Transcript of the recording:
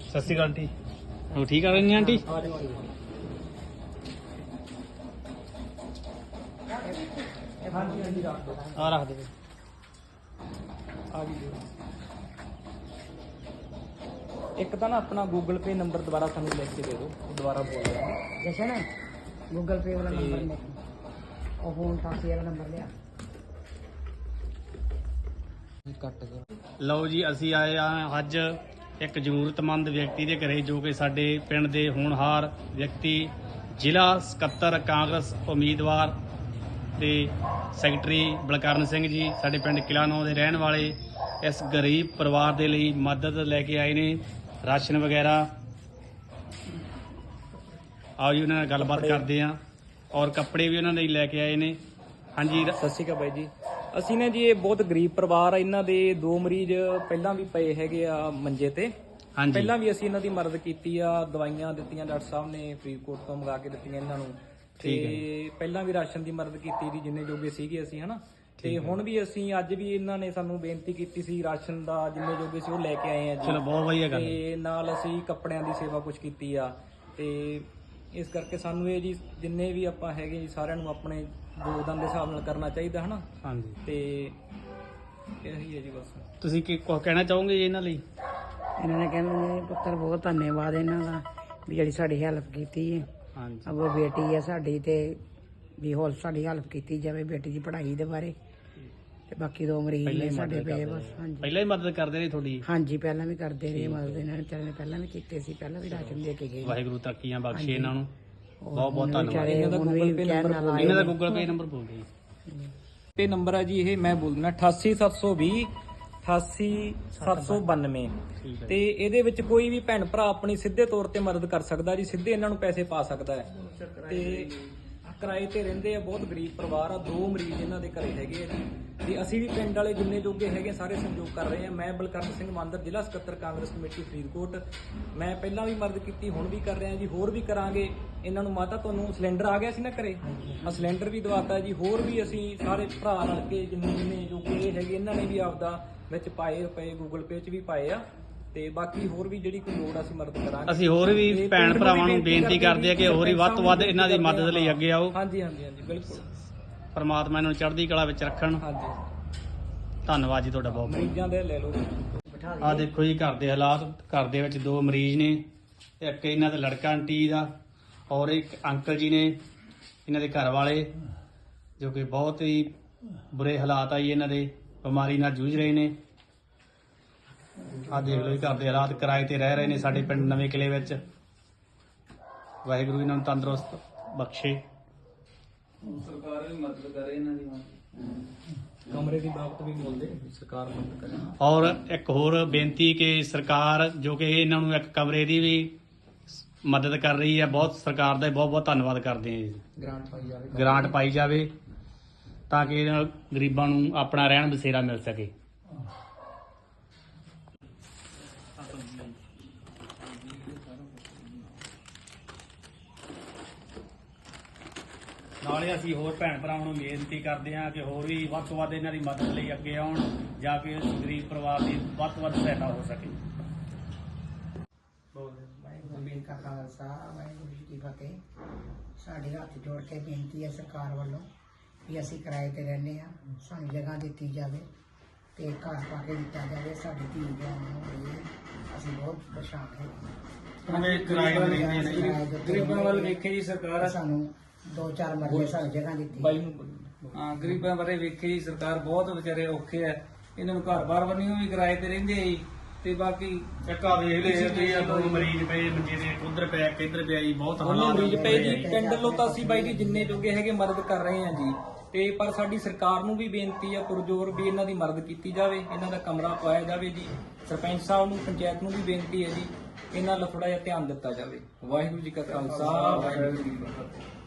ਸਤਿ ਸ਼੍ਰੀ ਅਕਾਲ ਆਂਟੀ। ਹੋ ਠੀਕ ਆ ਰਹੀ ਆਂਟੀ? ਹਾਂਜੀ ਹਾਂਜੀ ਰੱਖ ਦੋ ਆ ਰੱਖ ਦੇ। ਆ ਜੀ ਇੱਕ ਤਾਂ ਨਾ ਆਪਣਾ ਗੂਗਲ ਪੇ ਨੰਬਰ ਦੁਬਾਰਾ ਸਾਨੂੰ ਲਿਖ ਕੇ ਦੇ ਦਿਓ ਦੁਬਾਰਾ ਬੋਲ ਰਿਹਾ ਜਸ਼ਨ ਗੂਗਲ ਪੇ ਵਾਲਾ ਨੰਬਰ ਲਿਖ ਉਹ ਫੋਨ ਟਾਸੀ ਵਾਲਾ ਨੰਬਰ ਲਿਆ। ਕੱਟ ਗਿਆ। ਲਓ ਜੀ ਅਸੀਂ ਆਏ ਆ ਅੱਜ ਇੱਕ ਜ਼ਰੂਰਤਮੰਦ ਵਿਅਕਤੀ ਦੇ ਘਰੇ ਜੋ ਕਿ ਸਾਡੇ ਪਿੰਡ ਦੇ ਹੋਣਹਾਰ ਵਿਅਕਤੀ ਜ਼ਿਲ੍ਹਾ ਸਕੱਤਰ ਕਾਂਗਰਸ ਉਮੀਦਵਾਰ ਤੇ ਸੈਕਟਰੀ ਬਲਕਰਨ ਸਿੰਘ ਜੀ ਸਾਡੇ ਪਿੰਡ ਕਿਲਾਨੌ ਦੇ ਰਹਿਣ ਵਾਲੇ ਇਸ ਗਰੀਬ ਪਰਿਵਾਰ ਦੇ ਲਈ ਮਦਦ ਲੈ ਕੇ ਆਏ ਨੇ ਰਾਸ਼ਨ ਵਗੈਰਾ। ਆਓ ਜੀ ਉਹਨਾਂ ਨਾਲ ਗੱਲਬਾਤ ਕਰਦੇ ਆ ਔਰ ਕੱਪੜੇ ਵੀ ਉਹਨਾਂ ਲਈ ਲੈ ਕੇ ਆਏ ਨੇ। ਹਾਂਜੀ ਸਤਿ ਸ਼੍ਰੀ ਅਕਾਲ ਬਾਈ ਜੀ। ਅਸੀਂ ਨੇ ਜੀ ਇਹ ਬਹੁਤ ਗਰੀਬ ਪਰਿਵਾਰ ਆ ਇਹਨਾਂ ਦੇ ਦੋ ਮਰੀਜ਼ ਪਹਿਲਾਂ ਵੀ ਪਏ ਹੈਗੇ ਆ ਮੰਜੇ ਤੇ। ਹਾਂਜੀ। ਪਹਿਲਾਂ ਵੀ ਅਸੀਂ ਇਹਨਾਂ ਦੀ ਮਦਦ ਕੀਤੀ ਆ ਦਵਾਈਆਂ ਦਿੱਤੀਆਂ ਡਾਕਟਰ ਸਾਹਿਬ ਨੇ ਫਰੀਦਕੋਟ ਤੋਂ ਮੰਗਾ ਕੇ ਦਿੱਤੀਆਂ ਇਹਨਾਂ ਨੂੰ। ਤੇ ਪਹਿਲਾਂ ਵੀ ਰਾਸ਼ਨ ਦੀ ਮਦਦ ਕੀਤੀ ਜੀ ਜਿੰਨੇ ਜੋਗੇ ਸੀਗੇ ਅਸੀਂ ਹਨਾ? ਤੇ ਹੁਣ ਵੀ ਅਸੀਂ ਅੱਜ ਵੀ ਇਹਨਾਂ ਨੇ ਸਾਨੂੰ ਬੇਨਤੀ ਕੀਤੀ ਸੀ ਰਾਸ਼ਨ ਦਾ ਜਿੰਨੇ ਜੋਗੇ ਸੀ ਉਹ ਲੈ ਕੇ ਆਏ ਆ ਜੀ। ਚਲੋ ਬਹੁਤ ਵਧੀਆ ਗੱਲ। ਤੇ ਨਾਲ ਅਸੀਂ ਕੱਪੜਿਆਂ ਦੀ ਸੇਵਾ ਕੁਝ ਕੀਤੀ ਆ। ਤੇ ਇਸ ਕਰਕੇ ਸਾਨੂੰ ਇਹ ਜੀ ਜਿੰਨੇ ਵੀ ਆਪਾਂ ਹੈਗੇ ਜੀ ਸਾਰਿਆਂ ਨੂੰ ਆਪਣੇ ਯੋਗਦਾਨ ਦੇ ਹਿਸਾਬ ਨਾਲ ਕਰਨਾ ਚਾਹੀਦਾ ਹਨਾ? ਹਾਂਜੀ। ਤੇ ਇਹੀ ਹੈ ਜੀ ਬਸ। ਤੁਸੀਂ ਕੀ ਕੁਝ ਕਹਿਣਾ ਚਾਹੋਗੇ ਜੀ ਇਹਨਾਂ ਲਈ? ਇਹਨਾਂ ਨੇ ਕਹਿੰਦੇ ਨੇ ਪੁੱਤਰ ਬਹੁਤ ਧੰਨਵਾਦ ਇਹਨਾਂ ਦਾ ਵੀ ਜਿਹੜੀ ਸਾਡੀ ਹੈਲਪ ਕੀਤੀ ਹੈ ਹਾਂਜੀ। ਅਗੋ ਬੇਟੀ ਹੈ ਸਾਡੀ ਤੇ ਵੀ ਹੋਰ ਸਾਡੀ ਹੈਲਪ ਕੀਤੀ ਜਾਵੇ ਬੇਟੀ ਦੀ ਪੜ੍ਹਾਈ ਦੇ ਬਾਰੇ। ਤੇ ਬਾਕੀ ਦੋ ਮਰੀਜ਼ ਨੇ ਸਾਡੇ ਪਏ ਕਰਦੇ ਬਸ ਹਾਂਜੀ। ਪਹਿਲਾਂ ਹੀ ਮਦਦ ਕਰਦੇ ਨੇ ਤੁਹਾਡੀ? ਹਾਂਜੀ ਪਹਿਲਾਂ ਵੀ ਕਰਦੇ ਰਹੇ ਮਦਦ ਇਹਨਾਂ ਨੇ ਵਿਚਾਰੇ ਨੇ ਪਹਿਲਾਂ ਵੀ ਕੀਤੇ ਸੀ ਪਹਿਲਾਂ ਵੀ ਰਾਸ਼ਨ ਦੇ ਕੇ ਗਏ ਵਾਹਿਗੁਰੂ ਤਰੱਕੀਆਂ ਬਖਸ਼ੇ ਇਹਨਾਂ ਨੂੰ। ਬਹੁਤ ਬਹੁਤ ਧੰਨਵਾਦ। ਇਹਨਾਂ ਦਾ number ਨਾਲ ਆਏ ਇਹਨਾਂ ਦਾ। ਗੂਗਲ ਪੇ ਨੰਬਰ ਬੋਲ ਦਿਓ ਜੀ ਤੇ ਨੰਬਰ ਹੈ ਜੀ ਇਹ ਮੈਂ ਬੋਲਣਾ 88720 88792 ਠੀਕ ਹੈ ਤੇ ਇਹਦੇ ਵਿੱਚ ਕੋਈ ਵੀ ਭੈਣ ਭਰਾ ਆਪਣੀ ਸਿੱਧੇ ਤੌਰ ਤੇ ਮਦਦ ਕਰ ਸਕਦਾ ਜੀ ਸਿੱਧੇ ਇਹਨਾਂ ਨੂੰ ਪੈਸੇ ਪਾ ਸਕਦਾ ਹੈ। ਤੇ ਕਿਰਾਏ ਤੇ ਰਹਿੰਦੇ ਆ, ਬਹੁਤ ਗਰੀਬ ਪਰਿਵਾਰ ਆ, ਦੋ ਮਰੀਜ਼ ਇਹਨਾਂ ਦੇ ਘਰੇ ਹੈਗੇ ਆ ਜੀ। ਤੇ ਅਸੀਂ ਵੀ ਪਿੰਡ ਵਾਲੇ ਜਿੰਨੇ ਜੋਗੇ ਹੈਗੇ ਸਾਰੇ ਸਹਿਯੋਗ ਕਰ ਰਹੇ ਆ। ਮੈਂ ਬਲਕਰਨ ਸਿੰਘ ਮੰਦਰ, ਜ਼ਿਲ੍ਹਾ ਸਕੱਤਰ ਕਾਂਗਰਸ ਕਮੇਟੀ, ਫਰੀਦਕੋਟ। ਮੈਂ ਪਹਿਲਾਂ ਵੀ ਮਦਦ ਕੀਤੀ, ਹੁਣ ਵੀ ਕਰ ਰਿਹਾ ਜੀ, ਹੋਰ ਵੀ ਕਰਾਂਗੇ। ਇਹਨਾਂ ਨੂੰ ਮਾਤਾ, ਤੁਹਾਨੂੰ ਸਿਲੰਡਰ ਆ ਗਿਆ ਸੀ ਨਾ ਘਰੇ? ਆ ਸਿਲੰਡਰ ਵੀ ਦਵਾਤਾ ਜੀ। ਹੋਰ ਵੀ ਅਸੀਂ ਸਾਰੇ ਭਰਾ ਰਲ ਕੇ, ਜਿੰਨੇ ਜਿੰਨੇ ਜੋਗੇ ਹੈਗੇ, ਇਹਨਾਂ ਨੇ ਵੀ ਆਪਦਾ ਵਿੱਚ ਪਾਏ, ਰੁਪਏ ਗੂਗਲ ਪੇ 'ਚ ਵੀ ਪਾਏ ਆ। ਤੇ ਬਾਕੀ ਹੋਰ ਵੀ ਜਿਹੜੀ ਕੋਈ ਲੋੜ ਅਸੀਂ ਮਦਦ ਕਰਾਂਗੇ। ਅਸੀਂ ਹੋਰ ਵੀ ਤੇ ਭੈਣ ਭਰਾਵਾਂ ਨੂੰ ਬੇਨਤੀ ਕਰਦੇ ਆ ਕਿ ਹੋਰ ਹੀ ਵੱਧ ਤੋਂ ਵੱਧ ਇਹਨਾਂ ਦੀ ਮਦਦ ਲਈ ਅੱਗੇ ਆਓ। ਹਾਂਜੀ ਹਾਂਜੀ ਹਾਂਜੀ ਬਿਲਕੁਲ। ਪਰਮਾਤਮਾ ਇਹਨਾਂ ਨੂੰ ਚੜ੍ਹਦੀ ਕਲਾ ਵਿੱਚ ਰੱਖਣ। ਹਾਂਜੀ। ਧੰਨਵਾਦ ਜੀ ਤੁਹਾਡਾ ਬਹੁਤ ਬਹੁਤ। ਮਰੀਜ਼ਾਂ ਦੇ ਲੈ ਲਓ। ਆ ਦੇਖੋ ਜੀ ਘਰ ਦੇ ਹਾਲਾਤ ਘਰ ਦੇ ਵਿੱਚ ਦੋ ਮਰੀਜ਼ ਨੇ ਇੱਕ ਇਹਨਾਂ ਦਾ ਲੜਕਾ ਆਂਟੀ ਦਾ ਔਰ ਇੱਕ ਅੰਕਲ ਜੀ ਨੇ ਇਹਨਾਂ ਦੇ ਘਰ ਵਾਲੇ ਜੋ ਕਿ ਬਹੁਤ ਹੀ ਬੁਰੇ ਹਾਲਾਤ ਆਈ ਇਹਨਾਂ ਦੇ ਬਿਮਾਰੀ ਨਾਲ ਜੂਝ ਰਹੇ ਨੇ। ਆ ਦੇਖ ਲਓ ਜੀ ਘਰ ਦੇ ਹਾਲਾਤ ਕਿਰਾਏ ਤੇ ਰਹਿ ਰਹੇ ਨੇ ਸਾਡੇ ਪਿੰਡ ਨਵੇਂ ਕਿਲੇ ਵਿੱਚ। ਵਾਹਿਗੁਰੂ ਇਹਨਾਂ ਨੂੰ ਤੰਦਰੁਸਤ ਬਖਸ਼ੇ। ਕਮਰੇ ਦੀ ਬਾਬਤ ਵੀ ਬੋਲਦੇ। ਸਰਕਾਰ ਮਦਦ ਕਰੇ। ਔਰ ਇੱਕ ਹੋਰ ਬੇਨਤੀ ਕਿ ਸਰਕਾਰ ਜੋ ਕਿ ਇਹਨਾਂ ਨੂੰ ਇੱਕ ਕਮਰੇ ਦੀ ਵੀ ਮਦਦ ਕਰ ਰਹੀ ਹੈ ਬਹੁਤ ਸਰਕਾਰ ਦਾ ਬਹੁਤ ਬਹੁਤ ਧੰਨਵਾਦ ਕਰਦੇ ਹਾਂ ਜੀ। ਗ੍ਰਾਂਟ ਪਾਈ ਜਾਵੇ। ਗ੍ਰਾਂਟ ਪਾਈ ਜਾਵੇ ਤਾਂ ਕਿ ਇਹਨਾਂ ਗਰੀਬਾਂ ਨੂੰ ਆਪਣਾ ਰਹਿਣ ਬਸੇਰਾ ਮਿਲ ਸਕੇ। ਨਾਲੇ ਅਸੀਂ ਹੋਰ ਭੈਣ ਭਰਾਵਾਂ ਨੂੰ ਬੇਨਤੀ ਕਰਦੇ ਹਾਂ ਕਿ ਹੋਰ ਵੀ ਵੱਧ ਤੋਂ ਵੱਧ ਇਹਨਾਂ ਦੀ ਮਦਦ ਲਈ ਅੱਗੇ ਆਉਣ ਜਾਂ ਕਿ ਇਸ ਗਰੀਬ ਪਰਿਵਾਰ ਦੀ ਵੱਧ ਤੋਂ ਵੱਧ ਸਹਾਇਤਾ ਹੋ ਸਕੇ। ਖਾਲਸਾ ਵਾਹਿਗੁਰੂ ਜੀ ਫਤਿਹ। ਸਾਡੇ ਹੱਥ ਜੋੜ ਕੇ ਬੇਨਤੀ ਹੈ ਸਰਕਾਰ ਵੱਲੋਂ ਵੀ ਅਸੀਂ ਕਿਰਾਏ ਤੇ ਰਹਿੰਦੇ ਆ ਸਾਨੂੰ ਜਗ੍ਹਾ ਦਿੱਤੀ ਜਾਵੇ ਤੇ ਘਰ ਪਾ ਕੇ ਦਿੱਤਾ ਜਾਵੇ ਸਾਡੀ ਧੀ ਹੈ ਅਸੀਂ ਬਹੁਤ ਪਰੇਸ਼ਾਨ ਹਾਂ। ਗਰੀਬਾਂ ਵੱਲ ਵੇਖੇ ਜੀ ਸਰਕਾਰ। ਸਾਨੂੰ ਦੋ ਚਾਰ ਮਰਲੇ ਸਾਨੂੰ ਜਗ੍ਹਾ ਦਿੱਤੀ। ਬਾਈ ਨੂੰ ਬੋਲੋ। ਹਾਂ ਗਰੀਬਾਂ ਬਾਰੇ ਵੇਖੇ ਜੀ ਸਰਕਾਰ ਬਹੁਤ ਵਿਚਾਰੇ ਔਖੇ ਆ। ਇਹਨਾਂ ਨੂੰ ਘਰ ਬਾਰ ਬਣੀ ਵੀ ਕਿਰਾਏ ਤੇ ਰਹਿੰਦੇ ਆ ਜੀ। ਤੇ ਬਾਕੀ ਚੱਕਾ ਵੇਖ ਲੈ ਤੇ ਇਹ ਦੋ ਮਰੀਜ਼ ਪਏ ਮੰਜੇ ਦੇ ਉਧਰ ਪਿਆ ਕਿੱਧਰ ਪਿਆ ਜੀ ਬਹੁਤ ਦੋਨੇ ਹਾਲਾਤ ਮਰੀਜ਼ ਪਏ ਜੀ। ਪਿੰਡ ਵੱਲੋਂ ਤਾਂ ਅਸੀਂ ਬਾਈ ਜੀ ਜਿੰਨੇ ਜੋਗੇ ਹੈਗੇ ਮਦਦ ਕਰ ਰਹੇ ਹਾਂ ਜੀ। ਤੇ ਪਰ ਸਾਡੀ ਸਰਕਾਰ ਨੂੰ ਵੀ ਬੇਨਤੀ ਹੈ ਪੁਰਜੋਰ ਵੀ ਇਹਨਾਂ ਦੀ ਮਦਦ ਕੀਤੀ ਜਾਵੇ ਇਹਨਾਂ ਦਾ ਕਮਰਾ ਪਾਇਆ ਜਾਵੇ ਜੀ। ਸਰਪੰਚ ਸਾਹਿਬ ਨੂੰ ਪੰਚਾਇਤ ਨੂੰ ਵੀ ਬੇਨਤੀ ਹੈ ਜੀ ਇਹਨਾਂ ਵੱਲ ਥੋੜਾ ਜਿਹਾ ਧਿਆਨ ਦਿੱਤਾ ਜਾਵੇ। ਵਾਹਿਗੁਰੂ ਜੀ ਕਾ ਖਾਲਸਾ ਵਾਹਿਗੁਰੂ ਜੀ ਕੀ ਫਤਿਹ।